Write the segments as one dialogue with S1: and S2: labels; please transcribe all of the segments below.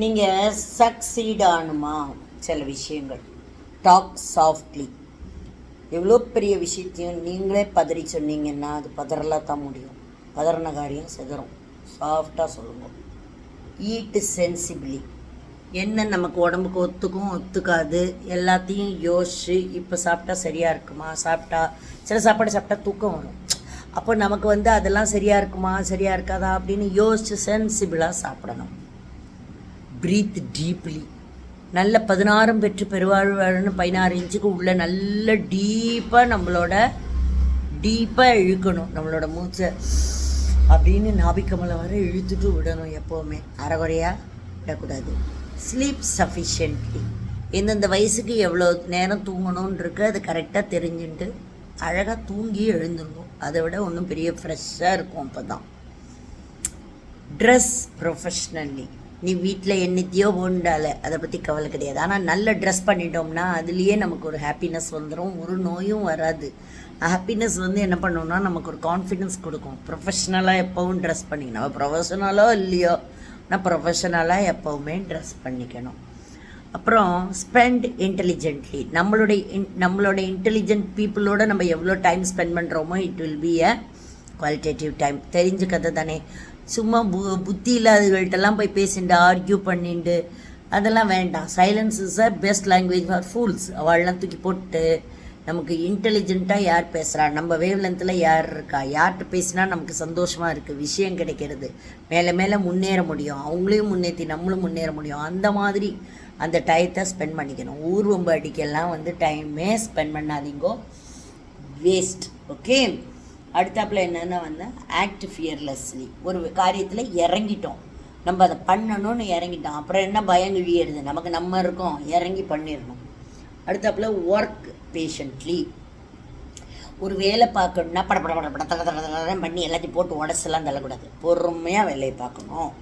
S1: நீங்கள் சக்சீட் ஆகணுமா சில விஷயங்கள். டாக் சாஃப்ட்லி எவ்வளோ பெரிய விஷயத்தையும் நீங்களே பதறி சொன்னீங்கன்னா அது பதறலாம் தான் முடியும். பதறின காரியம் சிதறும். சாஃப்டாக சொல்லுங்கள் ஈட்டு சென்சிபிளி என்ன நமக்கு உடம்புக்கு ஒத்துக்கும் ஒத்துக்காது எல்லாத்தையும் யோசிச்சு இப்போ சாப்பிட்டா சரியாக இருக்குமா? சாப்பிட்டா சில சாப்பாடு சாப்பிட்டா தூக்கம் வரும். அப்போ நமக்கு வந்து அதெல்லாம் சரியாக இருக்குமா? சரியாக இருக்காதா? அப்படின்னு யோசிச்சு சென்சிபிளாக சாப்பிடணும். ப்ரீத் டீப்லி நல்ல பதினாறும் பெற்று பெருவாழ்வாழ்னு பதினாறு இன்ச்சுக்கு உள்ள நல்ல டீப்பாக நம்மளோட டீப்பாக இழுக்கணும் நம்மளோட மூச்சை. அப்படின்னு நாபிக்கமலை வர இழுத்துட்டு விடணும் எப்போவுமே. அறகுறையாக விடக்கூடாது. ஸ்லீப் சஃபிஷியன்ட்லி எந்தெந்த வயசுக்கு எவ்வளோ நேரம் தூங்கணுன்றிருக்கு அது கரெக்டாக தெரிஞ்சுட்டு அழகாக தூங்கி எழுந்துடணும் அதை விட ஒன்றும் பெரிய ஃப்ரெஷ்ஷாக இருக்கும் அப்போ தான் ட்ரெஸ் ப்ரொஃபஷ்னலி நீ வீட்டில் என்னத்தையோ போண்டால அதை பற்றி கவலை கிடையாது. ஆனால் நல்ல ட்ரெஸ் பண்ணிட்டோம்னா அதுலேயே நமக்கு ஒரு ஹாப்பினஸ் வந்துடும் ஒரு நோயும் வராது. ஹாப்பினஸ் வந்து என்ன பண்ணோம்னா நமக்கு ஒரு கான்ஃபிடென்ஸ் கொடுக்கும். ப்ரொஃபஷ்னலாக எப்போவும் ட்ரெஸ் பண்ணிக்கணும். நம்ம ப்ரொஃபஷனலோ இல்லையோ ஆனால் ப்ரொஃபஷனலாக எப்போவுமே ட்ரெஸ் பண்ணிக்கணும். அப்புறம் ஸ்பெண்ட் இன்டெலிஜென்ட்லி நம்மளுடைய இன் நம்மளோட இன்டெலிஜென்ட் பீப்புளோட நம்ம எவ்வளோ டைம் ஸ்பெண்ட் பண்ணுறோமோ it will be a qualitative time தெரிஞ்ச கதை தானே. சும்மா பு புத்தி இல்லாதவர்கள்ட்டெல்லாம் போய் பேசிண்டு ஆர்கியூ பண்ணிண்டு அதெல்லாம் வேண்டாம். Silence is a best language for fools அவள்லாம் தூக்கி போட்டு நமக்கு இன்டெலிஜென்ட்டாக யார் பேசுகிறா நம்ம வேவ்லென்த்தில் யார் இருக்கா? யார்கிட்ட பேசினா நமக்கு சந்தோஷமாக இருக்குது விஷயம் கிடைக்கிறது. மேலே மேலே முன்னேற முடியும். அவங்களையும் முன்னேற்றி நம்மளும் முன்னேற முடியும். அந்த மாதிரி அந்த டயத்தை ஸ்பெண்ட் பண்ணிக்கணும். ஊர்வம்பு அடிக்கெல்லாம் வந்து டைமே ஸ்பெண்ட் பண்ணாதீங்கோ. வேஸ்ட் ஓகே அடுத்தாப்புல என்னென்னா வந்து ஆக்ட் ஃபியர்லெஸ்லி ஒரு காரியத்தில் இறங்கிட்டோம். நம்ம அதை பண்ணணும்னு இறங்கிட்டோம். அப்புறம் என்ன பயம் கிழியறது? நமக்கு நம்ம இருக்கோம். இறங்கி பண்ணிடணும். அடுத்தாப்புல ஒர்க் பேஷண்ட்லி ஒரு வேலை பார்க்கணுன்னா பட பட பட பட தட தட பண்ணி எல்லாத்தையும் போட்டு உடச்செல்லாம் தள்ளக்கூடாது. பொறுமையாக வேலையை பார்க்கணும்.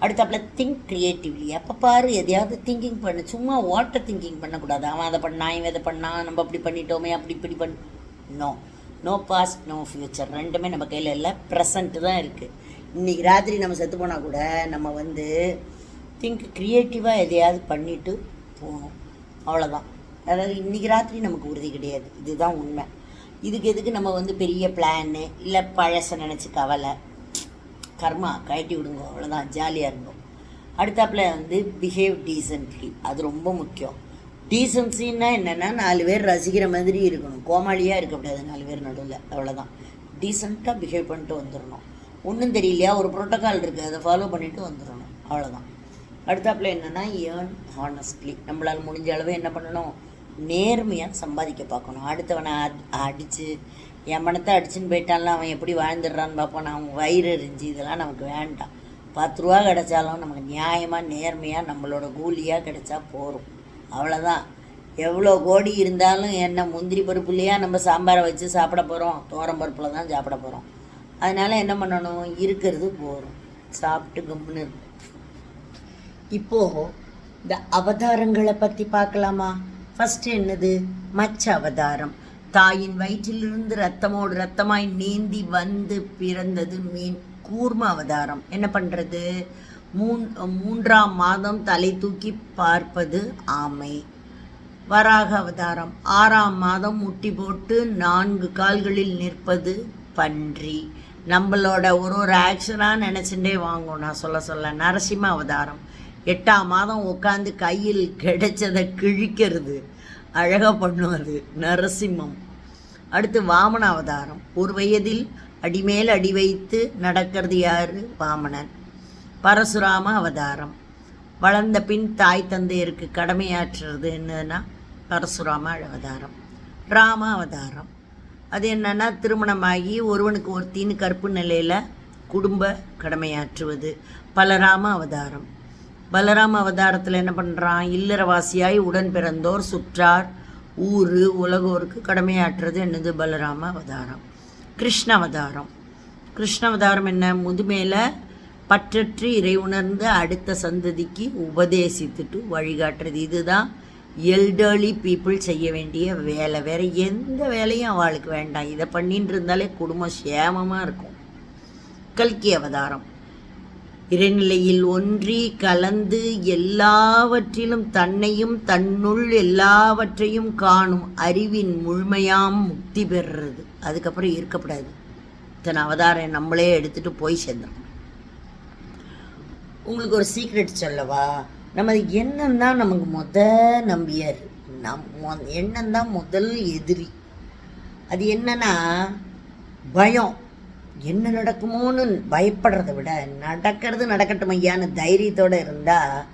S1: அடுத்தாப்புல திங்க் க்ரியேட்டிவ்லி அப்போ பாரு எதையாவது திங்கிங் பண்ணு. சும்மா ஓட்ட திங்கிங் பண்ணக்கூடாது. அவன் அதை பண்ணான் இவன் இதை பண்ணான். நம்ம அப்படி பண்ணிட்டோமே அப்படி இப்படி பண்ணோம் நோ பாஸ்ட் நோ ஃப்யூச்சர் ரெண்டுமே நம்ம கையில் இல்லை. ப்ரெசண்ட்டு தான் இருக்குது இன்றைக்கி ராத்திரி நம்ம செத்து போனால் கூட நம்ம வந்து திங்க் க்ரியேட்டிவாக எதையாவது பண்ணிட்டு போகணும். அவ்வளோதான் அதாவது இன்றைக்கி ராத்திரி நமக்கு உறுதி கிடையாது. இதுதான் உண்மை. இதுக்கு எதுக்கு நம்ம வந்து பெரிய பிளான்னு இல்லை பழசை நினச்சி கவலை. கர்மா கழட்டி விடுங்க. அவ்வளோதான் ஜாலியாக இருந்தோம். அடுத்தாப்புல வந்து பிஹேவ் டீசென்ட்லி அது ரொம்ப முக்கியம். டீசன்சின்னா என்னென்னா நாலு பேர் ரசிக்கிற மாதிரி இருக்கணும். கோமாளியாக இருக்கக்கூடாது நாலு பேர் நடுவில். அவ்வளோதான் டீசெண்டாக பிஹேவ் பண்ணிட்டு வந்துடணும் ஒன்றும் தெரியலையா? ஒரு ப்ரோட்டோக்கால் இருக்குது அதை ஃபாலோ பண்ணிவிட்டு வந்துடணும் அவ்வளோதான் அடுத்தாப்புல என்னென்னா ஏர்ன் ஹானஸ்ட்லி நம்மளால் முடிஞ்ச அளவு என்ன பண்ணணும்? நேர்மையாக சம்பாதிக்க பார்க்கணும். அடுத்தவனை அடித்து என் மனத்தை அடிச்சுன்னு போயிட்டான்ல அவன் எப்படி வாழ்ந்துடுறான்னு பார்ப்போம். நான் அவன் வயிறு எரிஞ்சு இதெல்லாம் நமக்கு வேண்டாம். பத்து ரூபா கிடைச்சாலும் நமக்கு நியாயமாக நேர்மையாக நம்மளோட கூலியாக கிடைச்சா போதும். அவ்வளோதான் எவ்வளோ கோடி இருந்தாலும் என்ன முந்திரி பருப்புலையா நம்ம சாம்பாரை வச்சு சாப்பிட போகிறோம் தோரம் பருப்பில் தான் சாப்பிட போகிறோம் அதனால் என்ன பண்ணணும்? இருக்கிறது போதும். சாப்பிட்டு கும்புன்னு இருக்கும் இப்போ இந்த அவதாரங்களை பற்றி பார்க்கலாமா? ஃபஸ்ட்டு என்னது? மச்ச அவதாரம். தாயின் வயிற்றிலிருந்து ரத்தமோடு ரத்தமாய் நீந்தி வந்து பிறந்தது மீன். கூர்ம அவதாரம். என்ன பண்ணுறது மூன் மூன்றாம் மாதம் தலை தூக்கி பார்ப்பது ஆமை. வராக அவதாரம். ஆறாம் மாதம் முட்டி போட்டு நான்கு கால்களில் நிற்பது பன்றி. நம்மளோட ஒரு ஒரு ஆக்ஷனாக நினச்சிட்டே வாங்கும் நான் சொல்ல சொல்ல நரசிம்ம அவதாரம். எட்டாம் மாதம் உட்காந்து கையில் கிடைச்சதை கிழிக்கிறது. அழகாக பண்ணும் அது நரசிம்மம். அடுத்து வாமன அவதாரம். ஒரு வயதில் அடிமேல் அடி வைத்து நடக்கிறது யாரு? வாமனன். பரசுராம அவதாரம். வளர்ந்த பின் தாய் தந்தையருக்கு கடமையாற்றுறது என்னன்னா பரசுராம அவதாரம். ராம அவதாரம். அது என்னன்னா திருமணமாகி ஒருவனுக்கு ஒருத்தின்னு கருப்பு நிலையில் குடும்ப கடமையாற்றுவது. பலராம அவதாரம். பலராம அவதாரத்தில் என்ன பண்ணுறான் இல்லறவாசியாய் உடன் பிறந்தோர் சுற்றார் ஊர் உலகோருக்கு கடமையாற்றுறது என்னது? பலராம அவதாரம். கிருஷ்ண அவதாரம். கிருஷ்ண அவதாரம் என்ன? முதுமையில் பற்றற்று இறை உணர்ந்து அடுத்த சந்ததிக்கு உபதேசித்துட்டு வழிகாட்டுறது இதுதான். எல்டர்லி பீப்புள் செய்ய வேண்டிய வேலை. வேற எந்த வேலையும் அவளுக்கு வேண்டாம். இதை பண்ணிட்டு இருந்தாலே குடும்பம் சேமமாக இருக்கும். கல்கி அவதாரம். இறைநிலையில் ஒன்றி கலந்து எல்லாவற்றிலும் தன்னையும் தன்னுள் எல்லாவற்றையும் காணும் அறிவின் முழுமையாம் முக்தி பெறுறது. அதுக்கப்புறம் இருக்கப்படாது இத்தனை அவதாரம் நம்மளே எடுத்துட்டு போய் சேர்ந்துடும் உங்களுக்கு ஒரு சீக்ரெட் சொல்லவா? நம்ம எண்ணம் தான் நமக்கு முத நம்பியார்? நம் மொ- எண்ணம் தான் முதல் எதிரி? அது என்னன்னா பயம். என்ன நடக்குமோன்னு பயப்படுறதை விட நடக்கிறது நடக்கட்டும் ஐயான்னு தைரியத்தோடு இருந்தால்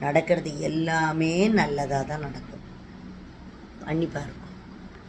S1: நடக்கிறது எல்லாமே நல்லதாக தான் நடக்கும். கண்டிப்பாக இருக்கும்